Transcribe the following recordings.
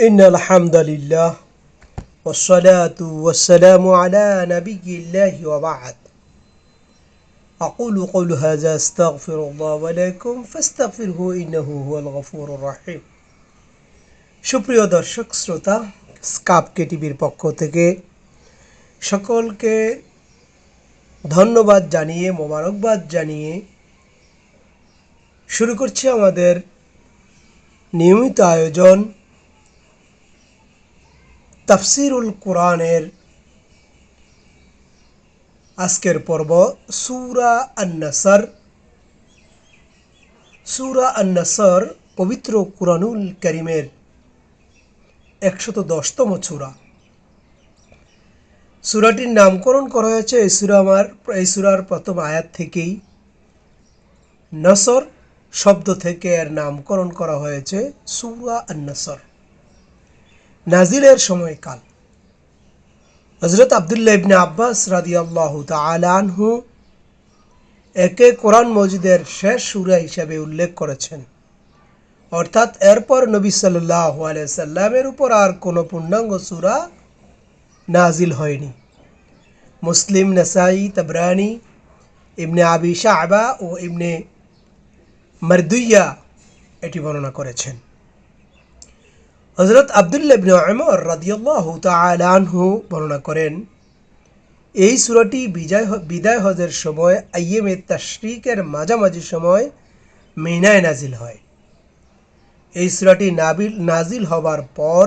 إن الحمد لله والصلاة والسلام على نبي الله وبعد أقول قول هذا استغفر الله ولكم فاستغفره إنه هو الغفور الرحيم সুপ্রিয় দর্শক শ্রোতা স্কাপ কে টিভির পক্ষ থেকে সকলকে ধন্যবাদ জানিয়ে মোবারকবাদ জানিয়ে শুরু করছি আমাদের নিয়মিত আয়োজন তাফসিরুল কোরআনের আজকের পর্ব সুরা আন্নাসর। সুরা আন্নাসর পবিত্র কুরআনুল করিমের একশত দশতম সুরা। সুরাটির নামকরণ করা হয়েছে এই সুরা আমার, এই সুরার প্রথম আয়াত থেকেই। নসর শব্দ থেকে এর নামকরণ করা হয়েছে সুরা আন্নাসর। নাজিলের সময়কাল হজরত আবদুল্লাহ ইবনে আব্বাস রাদি আল্লাহ আনহু একে কোরআন মজিদের শেষ সুরা হিসাবে উল্লেখ করেছেন। অর্থাৎ এরপর নবী সাল্লাহ সাল্লামের উপর আর কোনো পূর্ণাঙ্গ সুরা নাজিল হয়নি। মুসলিম, নাসাই, তবরানি, ইবনে আবি শাহবা ও ইবনে মারদুইয়া এটি বর্ণনা করেছেন। হজরত আবদুল্লাহ ইবনে ওমর রাদিয়াল্লাহু বর্ণনা করেন, এই সূরাটি বিজয় বিদায় হজের সময় আইয়েমে তাশরিকের মাঝামাঝি সময় মিনায় নাজিল হয়। এই সূরাটি নাবিল নাজিল হবার পর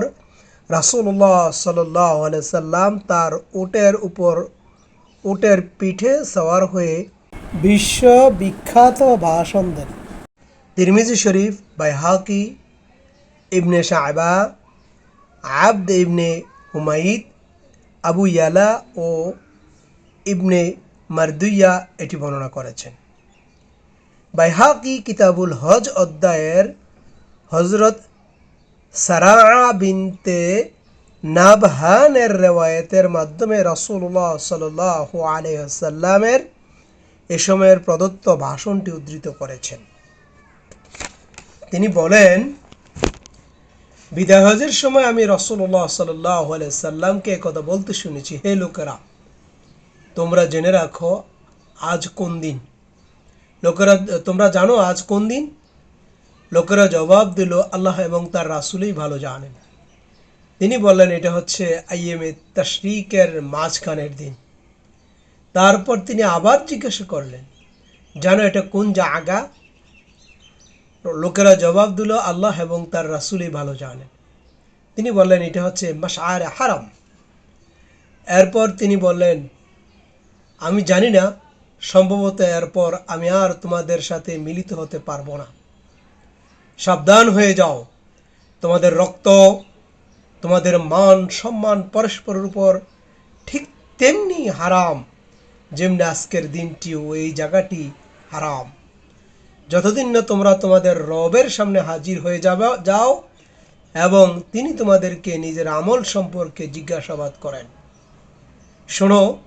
রাসুল্লাহ সাল্লাম তার উটের উপর, উটের পিঠে সওয়ার হয়ে বিশ্ব বিখ্যাত ভাষণ দেন। তিরমিজি শরীফ, বাইহাকি ইবনে শাহবা আবদ ইবনে হুমাইদ আবু ইয়ালা ও ইবনে মারদুইয়া এটি বর্ণনা করেছেন। বাইহাকি কিতাবুল হজ অধ্যায়ের হজরত সারা বিনতে নাবহানের রেওয়ায়তের মাধ্যমে রসুল্লাহ সাল্লাহ আলহামের এ সময়ের প্রদত্ত ভাষণটি উদ্ধৃত করেছেন। তিনি বলেন বিদায় হজের সময় আমি রসুল্লাহ সাল্লাহ সাল্লামকে কথা বলতে শুনেছি, হে লোকেরা, তোমরা জেনে রাখো আজ কোন দিন? লোকেরা, তোমরা জানো আজ কোন দিন? লোকেরা জবাব দিল, আল্লাহ এবং তার রাসুলেই ভালো জানেন। তিনি বললেন, এটা হচ্ছে আইএমএ তশরিকের মাঝখানের দিন। তারপর তিনি আবার জিজ্ঞাসা করলেন, জানো এটা কোন জায়গা? লোকেরা জবাব দিল, আল্লাহ এবং তার রাসুলই ভালো জানেন। তিনি বললেন, এটা হচ্ছে মাসার হারাম। এরপর তিনি বললেন, আমি জানি না, সম্ভবত এরপর আমি আর তোমাদের সাথে মিলিত হতে পারব না। সাবধান হয়ে যাও। তোমাদের রক্ত, তোমাদের মান সম্মান পরস্পরের উপর ঠিক তেমনি হারাম, যেমনি আজকের দিনটিও এই জায়গাটি হারাম। যতদিন না তোমরা তোমাদের রবের সামনে হাজির হয়ে যাবে, যাও এবং তিনি তোমাদেরকে নিজের আমল সম্পর্কে জিজ্ঞাসাবাদ করেন। শোনো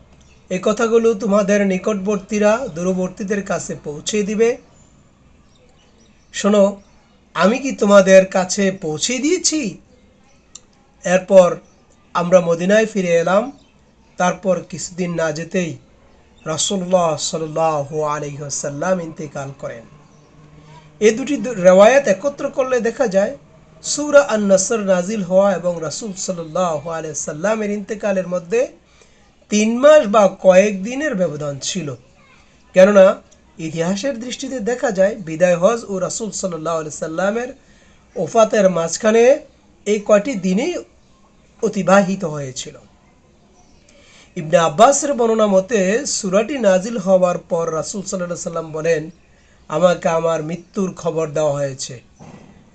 এই কথাগুলো তোমাদের নিকটবর্তীরা, দূরবর্তীদের কাছে পৌঁছে দিবে। শোনো, আমি কি তোমাদের কাছে পৌঁছে দিয়েছি? এরপর আমরা মদিনায় ফিরে এলাম। তারপর কিছুদিন না যেতেই রসুল্লাহ সাল্লাহ আলহ্লাম ইন্তেকাল করেন। এই দুটি রেওয়ায়ত একত্র করলে দেখা যায়, সুরা আন নসর নাজিল হওয়া এবং রাসুল সাল্লাহ সাল্লামের ইন্তেকালের মধ্যে তিন মাস বা কয়েক দিনের ব্যবধান ছিল। কেননা, ইতিহাসের দৃষ্টিতে দেখা যায়, বিদায় হজ ও রাসুল সাল্লাহ সাল্লামের ওফাতের মাঝখানে এই কয়টি দিনেই অতিবাহিত হয়েছিল। ইবনে আব্বাসের বর্ণনা মতে, সুরাটি নাজিল হওয়ার পর রাসুল সাল্লাহ সাল্লাম বলেন আমাকে আমার মৃত্যুর খবর দেওয়া হয়েছে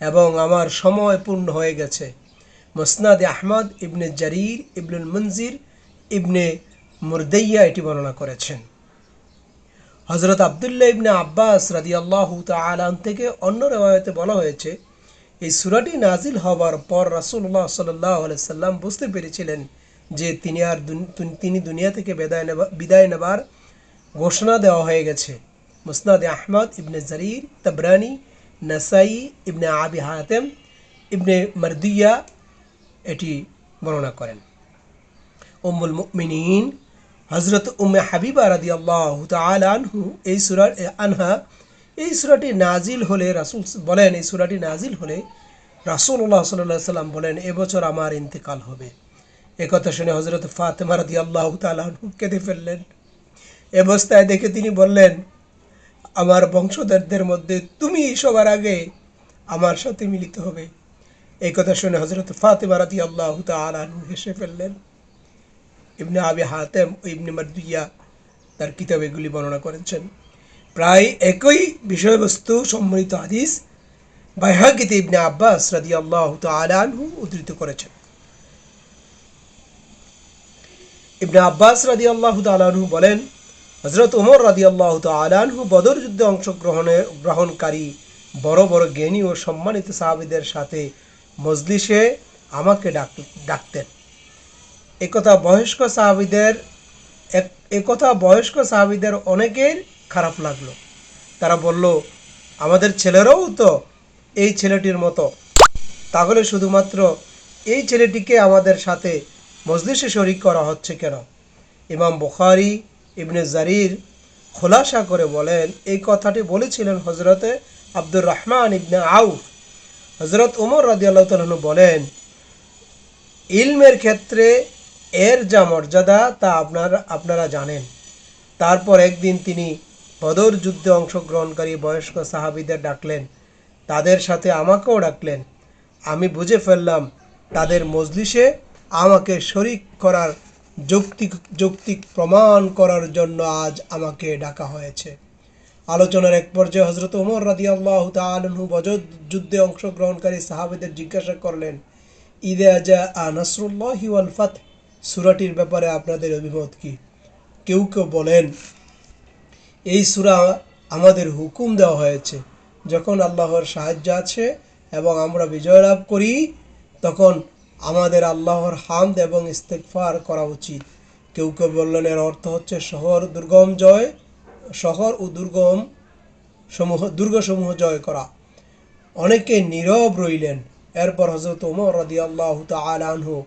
এবং আমার সময় পূর্ণ হয়ে গেছে। মসনাদ আহমদ, ইবনে জারির, ইবনুল মঞ্জির ইবনে মুরদাইয়া এটি বর্ণনা করেছেন। হজরত আবদুল্লাহ ইবনে আব্বাস রাদি আল্লাহ তালান থেকে অন্য রেওয়ায়তে বলা হয়েছে, এই সুরাটি নাজিল হবার পর রাসুল্লাহ সাল্লাহ সাল্লাম বুঝতে পেরেছিলেন যে তিনি আর তিনি দুনিয়া থেকে বিদায় নেবার ঘোষণা দেওয়া হয়ে গেছে। মুসনাদ আহমদ, ইবনে জরির, তবরানি, নাসাই, ইবনে আবি হাতেম, ইবনে মরদিয়া এটি বর্ণনা করেন। উম্মুল মুমিনিন হজরত উম্মে হাবিবা রাদি আল্লাহ আনহু এই সুরা আনহা, এই সুরাটি নাজিল হলে রাসুল বলেন, এই সুরাটি নাজিল হলে রাসুল্লাহ সাল্লাহ সাল্লাম বলেন এবছর আমার ইন্তেকাল হবে। একথা শুনে হজরত ফাতেমা রাদি আল্লাহ তালু কেঁদে ফেললেন। অবস্থায় দেখে তিনি বললেন আমার বংশধরদের মধ্যে তুমি সবার আগে আমার সাথে মিলিত হবে। এই কথা শুনে হজরত ফাতেমা রাদি আল্লাহ তালু হেসে ফেললেন। ইবনে আবি হাতেম ও ইবনে মারদুইয়া তার কিতাব এগুলি বর্ণনা করেছেন। প্রায় একই বিষয়বস্তু সম্মিলিত হাদিস বাইহাকিতে ইবনে আব্বাস রাদি আল্লাহ তালহু উদ্ধৃত করেছেন। ইবনে আব্বাস রাদি আল্লাহ তালহু বলেন হজরত উমর রাদি আল্লাহ তালহু বদর যুদ্ধে অংশগ্রহণে গ্রহণকারী, বড় বড় জ্ঞানী ও সম্মানিত সাহাবিদের সাথে মজলিসে আমাকে ডাক, ডাকতেন। একথা বয়স্ক সাহাবিদের এক- একথা বয়স্ক সাহাবিদের অনেকের খারাপ লাগল। তারা বলল, আমাদের ছেলেরাও তো এই ছেলেটির মতো। তাহলে শুধুমাত্র এই ছেলেটিকে আমাদের সাথে মজলিসে শরিক করা হচ্ছে কেন? ইমাম বুখারি ইবনে জারির খোলাসা করে বলেন, এই কথাটি বলেছিলেন হজরতে আব্দুর রহমান ইবনে আউফ। হজরত উমর রাজিয়াল্লাহ তালন বলেন, ইলমের ক্ষেত্রে এর যা মর্যাদা তা আপনারা আপনারা জানেন। তারপর একদিন তিনি বদর যুদ্ধে অংশগ্রহণকারী বয়স্ক সাহাবিদের ডাকলেন। তাদের সাথে আমাকেও ডাকলেন। আমি বুঝে ফেললাম, তাদের মজলিসে আমাকে শরিক করার যৌক্তিক যৌক্তিক প্রমাণ করার জন্য আজ আমাকে ডাকা হয়েছে। আলোচনার এক পর্যায়ে হজরত উমর রাদি আল্লাহ তালু বজর যুদ্ধে অংশগ্রহণকারী সাহাবিদের জিজ্ঞাসা করলেন ঈদে আজা নাসরুল্লাহ ওয়াল ফাত সুরাটির ব্যাপারে আপনাদের অভিমত কি? কেউ কেউ বলেন, এই সুরা আমাদের হুকুম দেওয়া হয়েছে। যখন আল্লাহর সাহায্য আছে এবং আমরা বিজয় লাভ করি, তখন আমাদের আল্লাহর হামদ এবং ইস্তেকফার করা উচিত। কেউ কেউ বললেন, এর অর্থ হচ্ছে শহর দুর্গম জয়, শহর ও দুর্গম সমূহ দুর্গসমূহ জয় করা। অনেকে নীরব রইলেন। এরপর হজরত ওমর রাদি আল্লাহ আনহু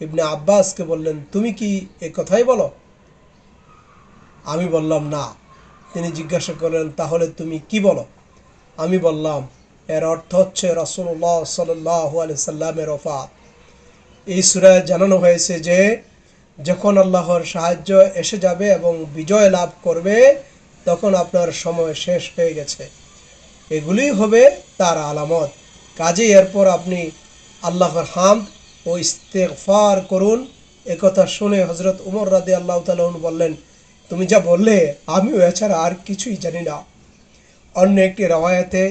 ইবনে আব্বাসকে বললেন, তুমি কি এ কথাই বলো? আমি বললাম, না। তিনি জিজ্ঞাসা করলেন, তাহলে তুমি কি বলো? আমি বললাম, এর অর্থ হচ্ছে রসুল্লাহ সাল্লাহ সাল্লামের ওফাত। এই সুরায় জানানো হয়েছে যে যখন আল্লাহর সাহায্য এসে যাবে এবং বিজয় লাভ করবে, তখন আপনার সময় শেষ হয়ে গেছে। এগুলি হবে তার আলামত। কাজে এরপর আপনি আল্লাহর হাম ও ইস্তেগফার করুন। একথা শুনে হজরত উমর রাদে আল্লাহ তালন বললেন, তুমি যা বললে, আমিও এছাড়া আর কিছুই জানি না। অন্য একটি রওয়ায়াতে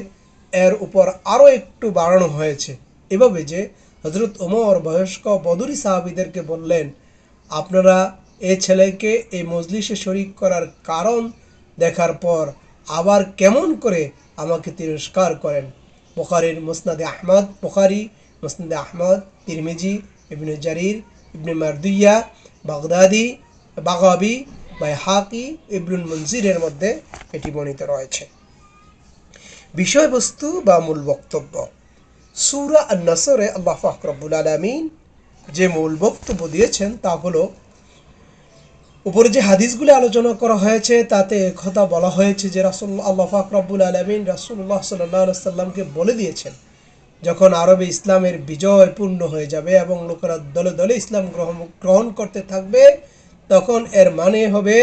এর উপর আরও একটু বাড়ানো হয়েছে। এভাবে যে হজরত ওমর বয়স্ক বদরি সাহাবিদেরকে বললেন, আপনারা এ ছেলেকে এই মজলিসে শরিক করার কারণ দেখার পর আবার কেমন করে আমাকে তিরস্কার করেন? বুখারির মুসনাদে আহমদ, বুখারি, মুসনাদে আহমদ, তিরমিজি, ইবনে জারির, ইবনে মারদুইয়া, বাগদাদি, বাগাবি বা হাকি ইবনুল মনজিরের মধ্যে এটি বর্ণিত রয়েছে। বিষয়বস্তু বা মূল বক্তব্য সুরা আর নসরে আল্লাহ ফাকরবুল আলমিন যে মূল বক্তব্য দিয়েছেন তা হলো, উপরে যে হাদিসগুলি আলোচনা করা হয়েছে, তাতে কথা বলা হয়েছে যে রাসুল আল্লাহ ফাকরবুল আলমিন রাসুল্লাহ সাল্লাহ সাল্লামকে বলে দিয়েছেন, যখন আরবে ইসলামের বিজয় পূর্ণ হয়ে যাবে এবং লোকেরা দলে দলে ইসলাম গ্রহণ গ্রহণ করতে থাকবে, তখন এর মানে হবে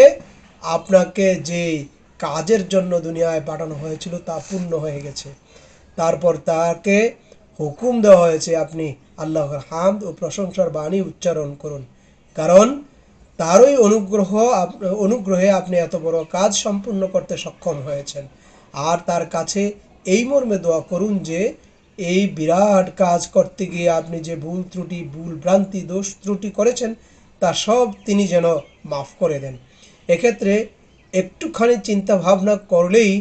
আপনাকে যে কাজের জন্য দুনিয়ায় পাঠানো হয়েছিল তা পূর্ণ হয়ে গেছে। তারপর তাকে হুকুম দেওয়া হয়েছে আপনি আল্লাহর হামদ ও প্রশংসার বাণী উচ্চারণ করুন। কারণ তারই অনুগ্রহ অনুগ্রহে আপনি এত বড় কাজ সম্পূর্ণ করতে সক্ষম হয়েছেন। আর তার কাছে এই মর্মে দোয়া করুন যে, এই বিরাট কাজ করতে গিয়ে আপনি যে ভুল ত্রুটি, ভুল ভ্রান্তি, দোষ ত্রুটি করেছেন, তা সব তিনি যেন মাফ করে দেন। এক্ষেত্রে একটুখানি চিন্তা ভাবনা করলেই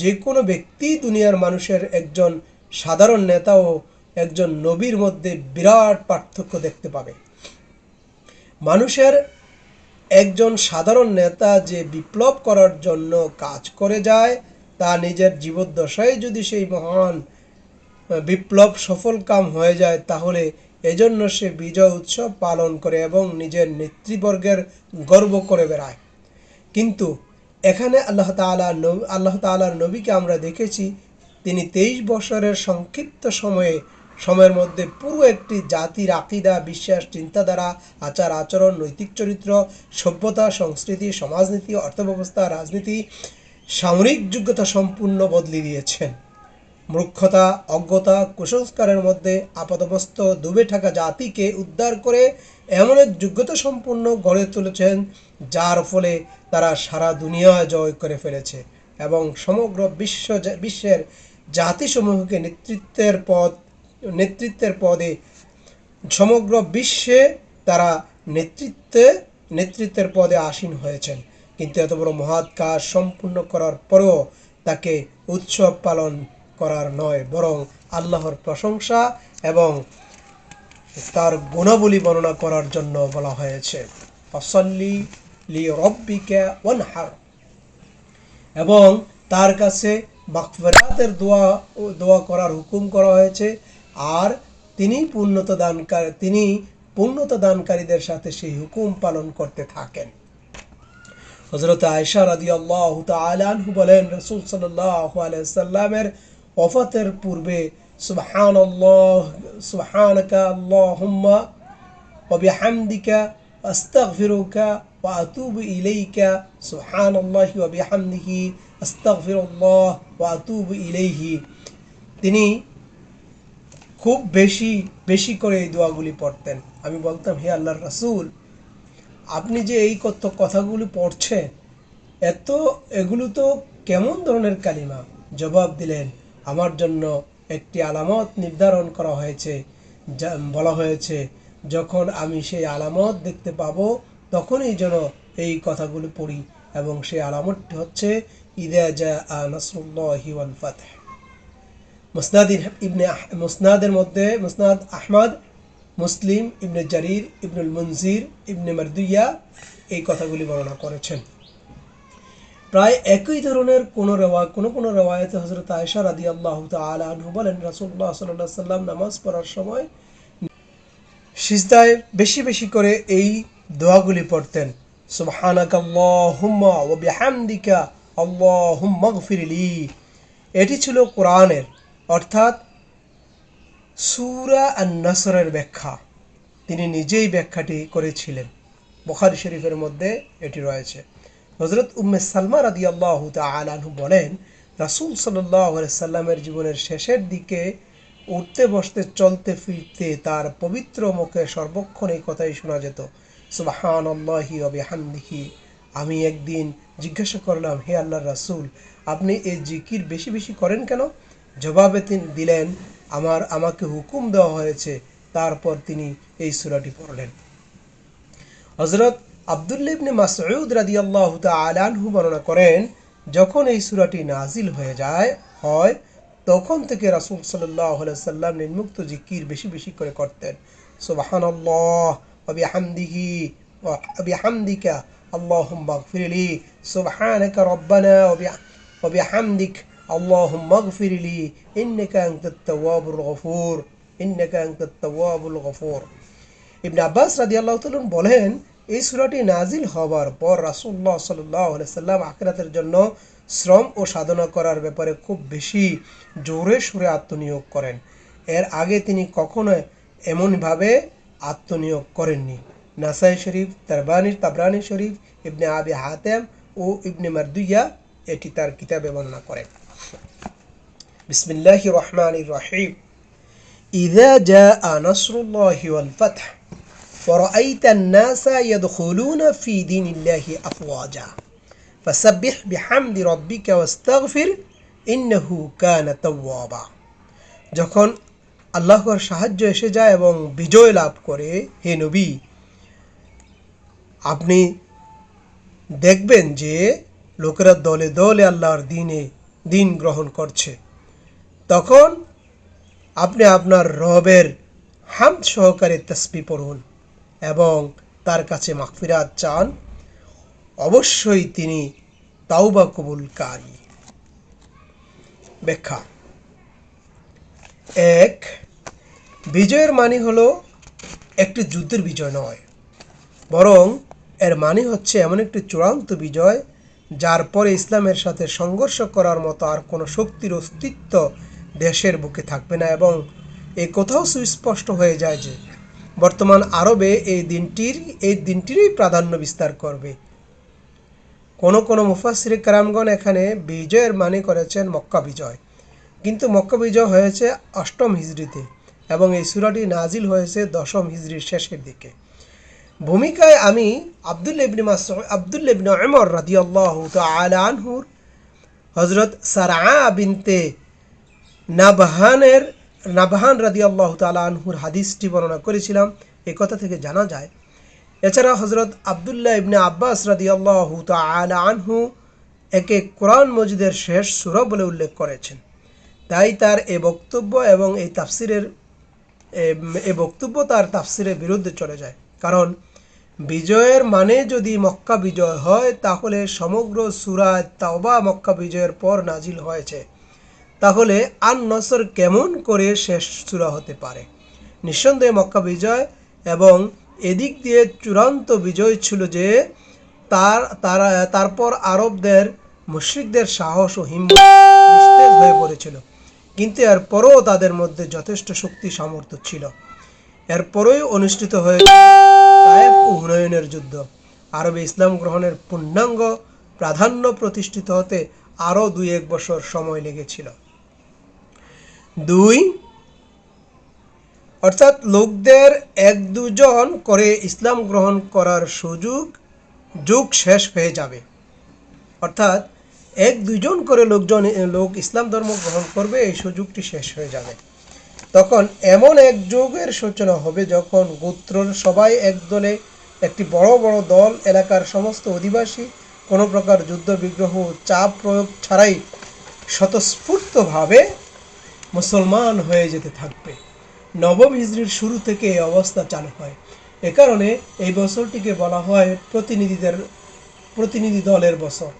যে কোনো ব্যক্তি দুনিয়ার মানুষের একজন সাধারণ নেতা ও একজন নবীর মধ্যে বিরাট পার্থক্য দেখতে পাবে। মানুষের একজন সাধারণ নেতা যে বিপ্লব করার জন্য কাজ করে যায়, তা নিজের জীবদ্দশায় যদি সেই মহান বিপ্লব সফল কাম হয়ে যায়, তাহলে এজন্য সে বিজয় উৎসব পালন করে এবং নিজের নেতৃবর্গের গর্ব করে বেড়ায়। কিন্তু এখানে আল্লাহ নব- আল্লাহ তাআলার নবীকে আমরা দেখেছি তিনি তেইশ বছরের সংক্ষিপ্ত সময়ে, সময়ের মধ্যে পুরো একটি জাতির আকিদা, বিশ্বাস, চিন্তাধারা, আচার, আচরণ, নৈতিক চরিত্র, সভ্যতা, সংস্কৃতি, সমাজনীতি, অর্থব্যবস্থা, রাজনীতি, সামরিক যোগ্যতা সম্পূর্ণ বদলে দিয়েছেন। মূর্খতা, অজ্ঞতা, কুসংস্কারের মধ্যে আপাতমস্ত ডুবে থাকা জাতিকে উদ্ধার করে এমন এক যোগ্যতা সম্পূর্ণ গড়ে তুলেছেন, যার ফলে তারা সারা দুনিয়া জয় করে ফেলেছে এবং সমগ্র বিশ্ব বিশ্বের জাতিসমূহকে নেতৃত্বের পদ, নেতৃত্বের পদে সমগ্র বিশ্বে তারা নেতৃত্বে, নেতৃত্বের পদে আসীন হয়েছেন। কিন্তু এত বড় মহৎ কাজ সম্পূর্ণ করার পরেও তাকে উৎসব পালন করার নয়, বরং আল্লাহর প্রশংসা এবং তার গুণাবলী বর্ণনা করার জন্য বলা হয়েছে। লি এবং তার কাছে মাগফিরাতের দোয়া দোয়া করার হুকুম করা হয়েছে আর তিনি পূর্ণতা দানকারী তিনি পূর্ণতা দানকারীদের সাথে সেই হুকুম পালন করতে থাকেন হজরত আয়সা রাদি আল্লাহ তালু বলেন রসুল সাল্লামের ওফাতের পূর্বে সুবহান আল্লাহ সুবহানকা আল্লাহুম্মা وبحمدك أستغفرك وأتوب إليك سبحان الله وبحمده আস্তাকফিরুল্লাহ ওয়াতুব ইলেহি তিনি খুব বেশি বেশি করে এই দোয়াগুলি পড়তেন। আমি বলতাম, হে আল্লাহর রাসুল, আপনি যে এই কত কথাগুলি পড়ছে এত, এগুলো তো কেমন ধরনের কালিমা? জবাব দিলেন, আমার জন্য একটি আলামত নির্ধারণ করা হয়েছে। বলা হয়েছে, যখন আমি সেই আলামত দেখতে পাব, তখনই যেন এই কথাগুলো পড়ি। এবং সেই আলামতটি হচ্ছে মুসনাদের মধ্যে মুসনাদ আহমদ মুসলিম ইবনে জারির ইবনুল মুনজির ইবনে মারদুইয়া এই কথাগুলি বর্ণনা করেছেন। প্রায় একই ধরনের কোন রেওয়া, কোনো কোনো রেওয়ায়তে হজরত আয়েশা রাদি আল্লাহ আনহু বলেন রাসুল্লাহ সাল্লাহ সাল্লাম নামাজ পড়ার সময় সিজদায় বেশি বেশি করে এই দোয়াগুলি পড়তেন। সুবহানাকা আল্লাহুম্মা ওয়া বিহামদিকা আল্লাহুম্মা এটি ছিল কোরআনের, অর্থাৎ সূরা আন-নাসরের ব্যাখ্যা। তিনি নিজেই ব্যাখ্যাটি করেছিলেন। বুখারী শরীফের মধ্যে এটি রয়েছে। হজরত উম্মে সালমা রাদি আল্লাহ আনহু বলেন, রাসুল সাল্লাহ সাল্লামের জীবনের শেষের দিকে উঠতে বসতে চলতে ফিরতে তার পবিত্র মুখে সর্বক্ষণ এই কথাই শোনা যেত সুবাহান আল্লাহি অবিহান্দিহি আমি একদিন জিজ্ঞাসা করলাম, হে আল্লাহর রাসূল, আপনি এই জিকির বেশি বেশি করেন কেন? জবাবে তিনি, দিলেন, আমার, আমাকে হুকুম দেওয়া হয়েছে। তারপর তিনি এই সূরাটি পড়লেন। হজরত আবদুল্লা মাসউদ রাদিয়াল্লাহু তাআলা আনহু বর্ণনা করেন, যখন এই সূরাটি নাজিল হয়ে যায়, হয় তখন থেকে রাসুল আলাইহি সাল্লাম নিম্মুক্ত জিকির বেশি বেশি করে করতেন। সুবহানাল্লাহ, ওয়া বিহামদিহি, ওয়া বিহামদিকা ইগফিরলি সুবহানাকা রব্বানা ওয়া বিহা- ওয়া বিহামদিক আল্লাহুম্মা ইগফিরলি ইন্নাকা আনতাত তাওয়াবুর গফুর ইন্নাকা আনতাত তাওয়াবুল গফুর ইবনে আব্বাস রাদিয়াল্লাহু তাআলা বলেন, এই সূরাটি নাজিল হওয়ার পর রাসূলুল্লাহ সাল্লাল্লাহু আলাইহি সাল্লাম আখিরাতের জন্য শ্রম ও সাধনা করার ব্যাপারে খুব বেশি জোরে সুরে আত্মনিয়োগ করেন। এর আগে তিনি কখনো এমনভাবে আত্মনিয়োগ করেননি। নাসাই শরীফ তারবানি তাবরানি শরীফ ইবনে আবি হাতেম ও ইবনে মারদুইয়া এটি তার কিতাবে বর্ণনা করেন বিসমিল্লাহির রহমানির রহিম إذا جاء نصر الله والفتح ورأيت الناس يدخلون في دين الله أفواجا فسبح بحمد ربك واستغفر إنه كان توابا যখন আল্লাহর সাহায্য এসে যায় এবং বিজয় লাভ করে হে নবী আপনি দেখবেন যে লোকেরা দলে দলে আল্লাহর দিনে দিন গ্রহণ করছে। তখন আপনি আপনার রবের হাম সহকারে তসবি পড়ুন এবং তার কাছে মাগফিরাত চান। অবশ্যই তিনি তাওবা কবুলকারী। ব্যাখ্যা। এক, বিজয়ের মানে হলো একটি যুদ্ধের বিজয় নয়। বরং এর মানে হচ্ছে এমন একটি চূড়ান্ত বিজয়, যার পরে ইসলামের সাথে সংঘর্ষ করার মতো আর কোনো শক্তির অস্তিত্ব দেশের বুকে থাকবে না এবং এই কোথাও সুস্পষ্ট হয়ে যায় যে বর্তমান আরবে এই দিনটির, এই দিনটিরই প্রাধান্য বিস্তার করবে। কোনো কোনো মুফাসির কারামগণ এখানে বিজয়ের মানে করেছেন মক্কা বিজয়। কিন্তু মক্কা বিজয় হয়েছে অষ্টম হিজড়িতে এবং এই সুরাটি নাজিল হয়েছে দশম হিজড়ির শেষের দিকে। ভূমিকায় আমি আব্দুল ইবনে মাসউদ আব্দুল ইবনে উমর রাদিয়াল্লাহু তাআলা আনহুর হযরত সারআ বিনতে নাবহানের, নাবহান রাদিয়াল্লাহু তাআলা আনহুর হাদিসটি বর্ণনা করেছিলাম। এই কথা থেকে জানা যায়। এছাড়া হজরত আবদুল্লাহ ইবনে আব্বাস রাদিয়াল্লাহু তাআলা আনহু একে কোরআন মজিদের শেষ সূরা বলে উল্লেখ করেছেন। তাই তার এ বক্তব্য এবং এই তাফসিরের এ- বক্তব্য তার তাফসিরের বিরুদ্ধে চলে যায়। কারণ বিজয়ের মানে যদি মক্কা বিজয় হয়, তাহলে সমগ্র সুরায় তাওবা মক্কা বিজয়ের পর নাজিল হয়েছে। তাহলে আন নসর কেমন করে শেষ চূড়া হতে পারে? নিঃসন্দেহে মক্কা বিজয় এবং এদিক দিয়ে চূড়ান্ত বিজয় ছিল যে, তার, তারা, তারপর আরবদের, মুশ্রিকদের সাহস ও হিম্মত হয়ে পড়েছিল। কিন্তু এরপরও তাদের মধ্যে যথেষ্ট শক্তি সামর্থ্য ছিল। এরপরই অনুষ্ঠিত হয়েছে তায়েফ ও যুদ্ধ। আরবে ইসলাম গ্রহণের পূর্ণাঙ্গ প্রাধান্য প্রতিষ্ঠিত হতে আরও দুই এক বছর সময় লেগেছিল। দুই, অর্থাৎ লোকদের এক দুজন করে ইসলাম গ্রহণ করার সুযোগ, যুগ শেষ হয়ে যাবে। অর্থাৎ এক দুজন করে লোকজন, লোক ইসলাম ধর্ম গ্রহণ করবে, এই সুযোগটি শেষ হয়ে যাবে। তখন এমন এক যুগের সূচনা হবে যখন গোত্রর সবাই একদলে একটি বড় বড় দল, এলাকার সমস্ত অধিবাসী, কোনো প্রকার যুদ্ধ, বিগ্রহ চাপ প্রয়োগ ছাড়াই স্বতঃস্ফূর্তভাবে মুসলমান হয়ে যেতে থাকবে। নবম হিজরির শুরু থেকে এই অবস্থা চালু হয়। এ কারণে এই বছরটিকে বলা হয় প্রতিনিধিদের প্রতিনিধি দলের বছর।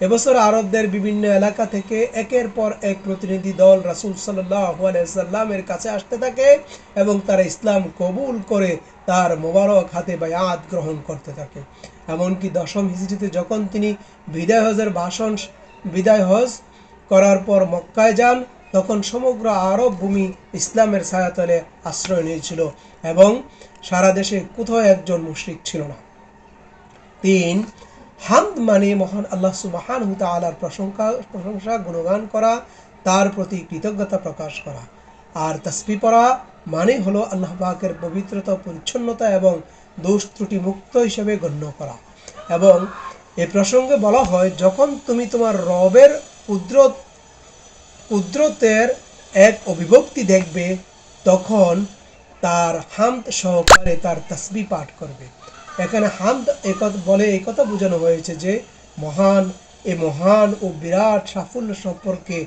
এবছর আরবদের বিভিন্ন এলাকা থেকে একের পর এক প্রতিনিধি দল রাসুল সাল্লামের কাছে আসতে থাকে এবং তারা ইসলাম কবুল করে তার মোবারক হাতে বায়াত গ্রহণ করতে থাকে। এমনকি দশম হিজড়িতে যখন তিনি বিদায় হজের ভাষণ বিদায় হজ করার পর মক্কায় যান, তখন সমগ্র আরব ভূমি ইসলামের ছায়াতলে আশ্রয় নিয়েছিল এবং সারা দেশে কোথাও একজন মুশরিক ছিল না। তিন হামদ মানে মহান আল্লাহ সুবাহান তালার প্রশংসা প্রশংসা, গুণগান করা, তার প্রতি কৃতজ্ঞতা প্রকাশ করা। আর তসবি পড়া মানে হলো আল্লাহ পাকের পবিত্রতা, পরিচ্ছন্নতা এবং দোষ ত্রুটি মুক্ত হিসেবে গণ্য করা। এবং এ প্রসঙ্গে বলা হয়, যখন তুমি তোমার রবের কুদরত, কুদরতের এক অভিভক্তি দেখবে, তখন তার হামদ সহকারে তার তসবি পাঠ করবে। এখানে হামদ একথা বলে এই কথা বোঝানো হয়েছে যে মহান, এ মহান ও বিরাট সাফল্য সম্পর্কে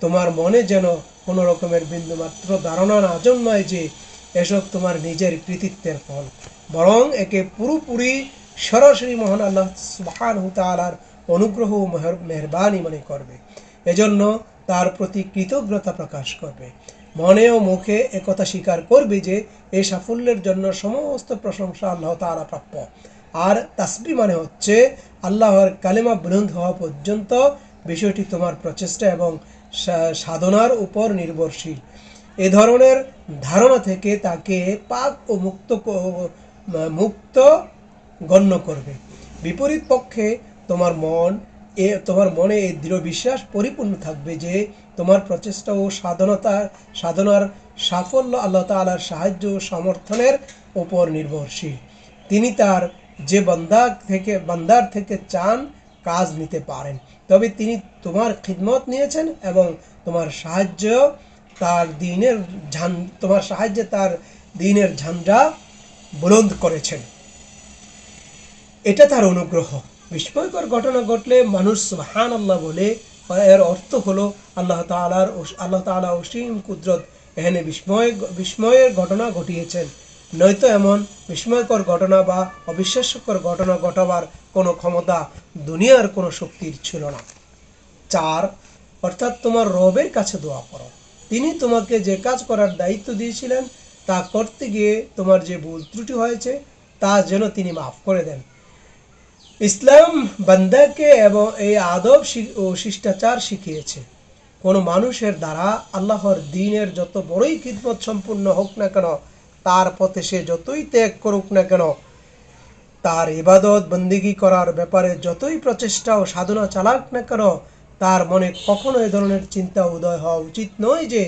তোমার মনে যেন কোনো রকমের বিন্দুমাত্র ধারণা না জন্মায় যে এসব তোমার নিজের কৃতিত্বের ফল। বরং একে পুরোপুরি সরাসরি মহান আল্লাহ সুবহান তালার অনুগ্রহ ও মেহর- মেহরবানি মনে করবে। এজন্য তার প্রতি কৃতজ্ঞতা প্রকাশ করবে। মনে ও মুখে একথা স্বীকার করবে যে এই সাফল্যের জন্য সমস্ত প্রশংসা আল্লাহ তাআলা প্রাপ্য। আর তাসবি মানে হচ্ছে আল্লাহর কালেমা বুলন্দ হওয়া পর্যন্ত বিষয়টি তোমার প্রচেষ্টা এবং সাধনার উপর নির্ভরশীল। এ ধরনের ধারণা থেকে তাকে পাক ও মুক্ত মুক্ত গণ্য করবে। বিপরীত পক্ষে তোমার মন, এ, তোমার মনে এই দৃঢ় বিশ্বাস পরিপূর্ণ থাকবে যে তোমার প্রচেষ্টা ও সাধনতা, সাধনার সাফল্য আল্লাহ তাআলার সাহায্য ও সমর্থনের উপর নির্ভরশীল। তিনি তার যে বান্দা থেকে, বান্দার থেকে চান, কাজ নিতে পারেন। তবে তিনি তোমার খিদমত নিয়েছেন এবং তোমার সাহায্য তার দিনের ঝান, তোমার সাহায্যে তার দিনের ঝান্ডা বুলন্দ করেছেন। এটা তার অনুগ্রহ। বিস্ময়কর ঘটনা ঘটলে মানুষ সুবহান আল্লাহ বলে এর অর্থ হলো আল্লাহ তাআলার আল্লাহ তাআলা অসীম কুদরত, এখানে বিস্ময়, বিস্ময়ের ঘটনা ঘটিয়েছেন। নয়তো এমন বিস্ময়কর ঘটনা বা অবিশ্বাস্যকর ঘটনা ঘটাবার কোনো ক্ষমতা দুনিয়ার কোনো শক্তির ছিল না। চার, অর্থাৎ তোমার রবের কাছে দোয়া করো। তিনি তোমাকে যে কাজ করার দায়িত্ব দিয়েছিলেন তা করতে গিয়ে তোমার যে ভুল ত্রুটি হয়েছে তা যেন তিনি মাফ করে দেন। ইসলাম বান্দাকে এবং এই আদব ও শিষ্টাচার শিখিয়েছে। কোনো মানুষের দ্বারা আল্লাহর দিনের যত বড়ই খিদমত সম্পূর্ণ হোক না কেন, তার পথে সে যতই ত্যাগ করুক না কেন, তার ইবাদত বন্দিগি করার ব্যাপারে যতই প্রচেষ্টা ও সাধনা চালাক না কেন, তার মনে কখনো এ ধরনের চিন্তা উদয় হওয়া উচিত নয় যে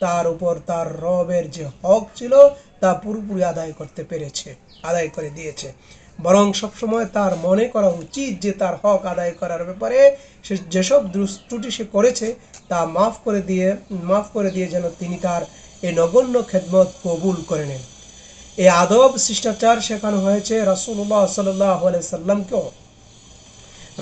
তার উপর তার রবের যে হক ছিল তা পুরোপুরি আদায় করতে পেরেছে, আদায় করে দিয়েছে। বরং সবসময় তার মনে করা উচিত যে তার হক আদায় করার ব্যাপারে সে যেসব ত্রুটি সে করেছে তা মাফ করে দিয়ে, মাফ করে দিয়ে যেন তিনি তার এই নগণ্য খেদমত কবুল করে নেন। এই আদব শিষ্টাচার শেখানো হয়েছে রাসুল্লাহ সাল্লাহ সাল্লামকেও।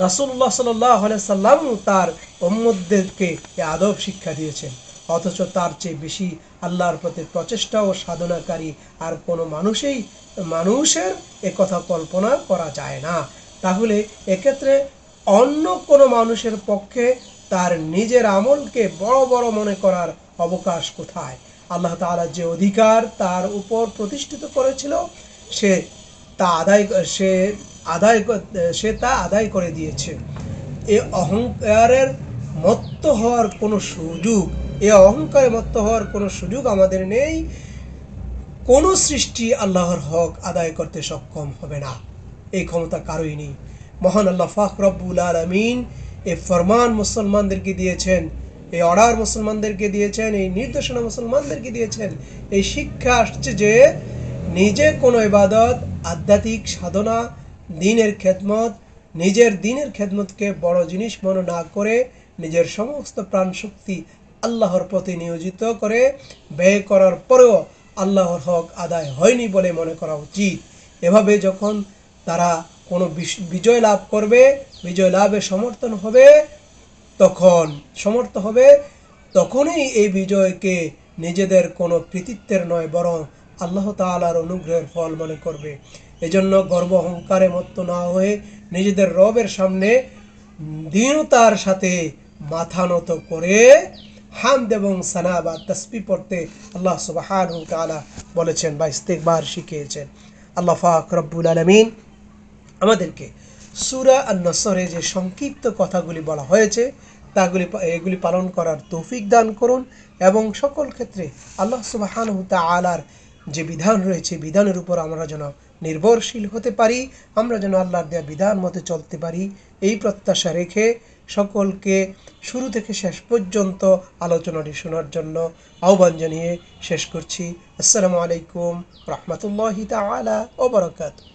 রাসুল্লাহ সাল্লাহ সাল্লাম তার উম্মদদেরকে এই আদব শিক্ষা দিয়েছেন। অথচ তার চেয়ে বেশি আল্লাহর প্রতি প্রচেষ্টা ও সাধনাকারী আর কোনো মানুষেই, মানুষের কথা কল্পনা করা যায় না। তাহলে এক্ষেত্রে অন্য কোনো মানুষের পক্ষে তার নিজের আমলকে বড় বড় মনে করার অবকাশ কোথায়? আল্লাহ তাআলা যে অধিকার তার উপর প্রতিষ্ঠিত করেছিল, সে তা আদায়, সে আদায় সে তা আদায় করে দিয়েছে। এ অহংকারের মত্ত হওয়ার কোনো সুযোগ এ অহংকারে মত্ত হওয়ার কোনো সুযোগ আমাদের নেই। কোনো সৃষ্টি আল্লাহর হক আদায় করতে সক্ষম হবে না। এই ক্ষমতা কারোই নেই। মহান আল্লাহ ফাক রব্বুল আলমিন এ ফরমান মুসলমানদেরকে দিয়েছেন, এই অর্ডার মুসলমানদেরকে দিয়েছেন, এই নির্দেশনা মুসলমানদেরকে দিয়েছেন। এই শিক্ষা আসছে যে নিজে কোনো ইবাদত, আধ্যাত্মিক সাধনা, দিনের খেদমত, নিজের দিনের খেদমতকে বড় জিনিস মনে না করে নিজের সমস্ত প্রাণ শক্তি আল্লাহর প্রতি নিয়োজিত করে, ব্যয় করার পরেও আল্লাহর হক আদায় হয়নি বলে মনে করা উচিত। এভাবে যখন তারা কোনো বিজয় লাভ করবে, বিজয় লাভে সমর্থন হবে, তখন সমর্থ হবে, তখনই এই বিজয়কে নিজেদের কোনো কৃতিত্বের নয়, বরং আল্লাহ তাআলার অনুগ্রহের ফল মনে করবে। এজন্য গর্ব অহংকারে মত্ত না হয়ে নিজেদের রবের সামনে দীনতার সাথে মাথা নত করে হামদ এবং সানা বা তসবি পড়তে আল্লাহ সুবহানাহু ওয়া তাআলা বলেছেন বা ইস্তেকবার শিখিয়েছেন। আল্লাহ পাক রব্বুল আলামিন আমাদেরকে সুরা আর নসরে যে সংক্ষিপ্ত কথাগুলি বলা হয়েছে, তাগুলি এগুলি পালন করার তৌফিক দান করুন এবং সকল ক্ষেত্রে আল্লাহ সুবাহানহু তাআলার যে বিধান রয়েছে বিধানের উপর আমরা যেন নির্ভরশীল হতে পারি, আমরা যেন আল্লাহর দেওয়া বিধান মতে চলতে পারি, এই প্রত্যাশা রেখে সকলকে শুরু থেকে শেষ পর্যন্ত আলোচনাটি শোনার জন্য আহ্বান জানিয়ে শেষ করছি। আসসালামু আলাইকুম রহমতুল্লাহি তালা ও বারাকাতুহু।